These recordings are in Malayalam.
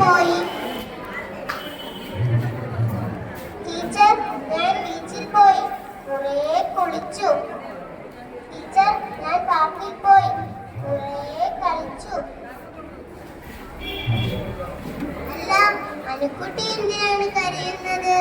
പോയി. ടീച്ചർ ഞാൻ ബീച്ചിൽ പോയി. കുറേ കുളിച്ചു. ടീച്ചർ ഞാൻ പാർക്കിൽ പോയി. കുറേ കളിച്ചു. അല്ല അനുക്കുട്ടി എന്തിനാണ് കരയുന്നത്?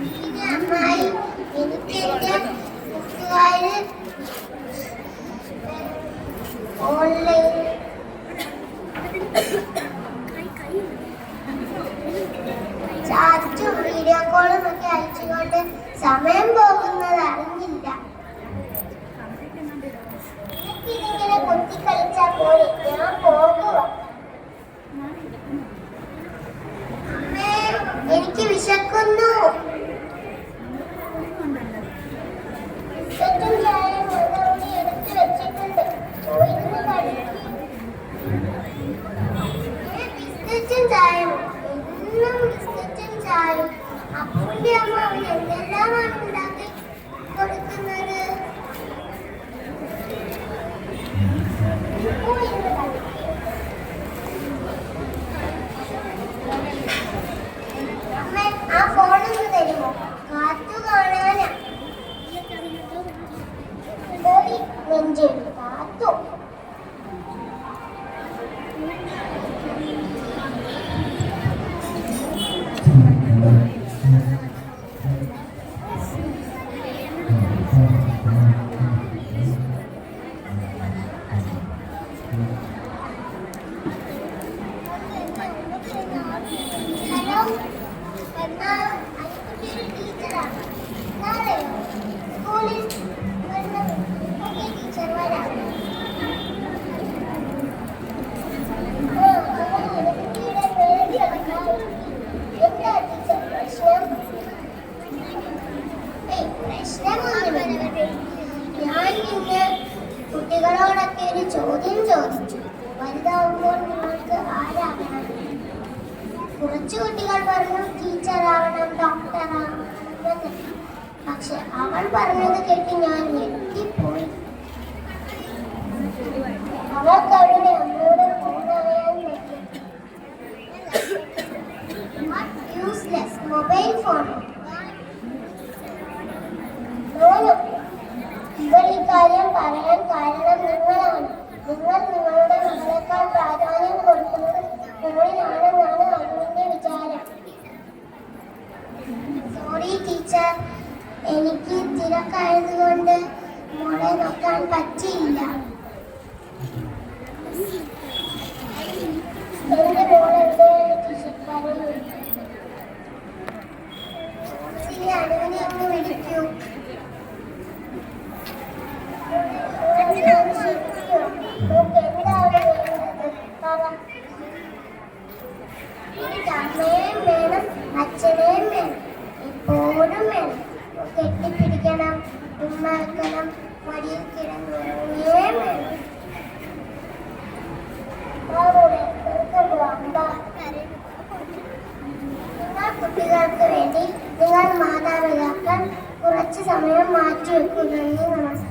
കൂട്ടുകാര് വീഡിയോ കോളും ഒക്കെ അയച്ചുകൊണ്ട് സമയം പോകുന്നത് അറിഞ്ഞില്ല എനിക്കിതിങ്ങനെ കുത്തിക്കളിച്ചാൽ പോലെ Thank you. ഞാൻ ഇന്ന് കുട്ടികളോടൊക്കെ ഒരു ചോദ്യം ചോദിച്ചു. വലുതാവുമ്പോൾ നിങ്ങൾക്ക് ആരാകണം? കുറച്ചു കുട്ടികൾ പറഞ്ഞു ടീച്ചർ ആവണം ഡോക്ടർ ആവണം പക്ഷെ അവൾ പറഞ്ഞത് കേട്ട് ഞാൻ ഞെട്ടിപ്പോയി. അവൾക്ക് അവളുടെ അമ്മയോട് യൂസ്ലെസ് മൊബൈൽ ഫോൺ ഇവർ ഈ കാര്യം പറയാൻ കാരണം നിങ്ങളാണ്. നിങ്ങൾ നിങ്ങളുടെ തിരക്കായതുകൊണ്ട് മോളെ നോക്കാൻ പറ്റിയില്ല. എന്റെ പറയൂ ശരി അനുവിനെ ഒന്ന് വിളിക്കൂ. അമ്മയും വേണം അച്ഛനെയും വേണം എപ്പോഴും വേണം. കെട്ടിപ്പിടിക്കണം ഉമ്മക്കണം മടിയിൽ കിടന്നുറങ്ങുകയും വേണം. നിങ്ങൾ കുട്ടികൾക്ക് വേണ്ടി നിങ്ങൾ മാതാപിതാക്കൾ കുറച്ച് സമയം മാറ്റി വെക്കുന്നു നമസ്കാരം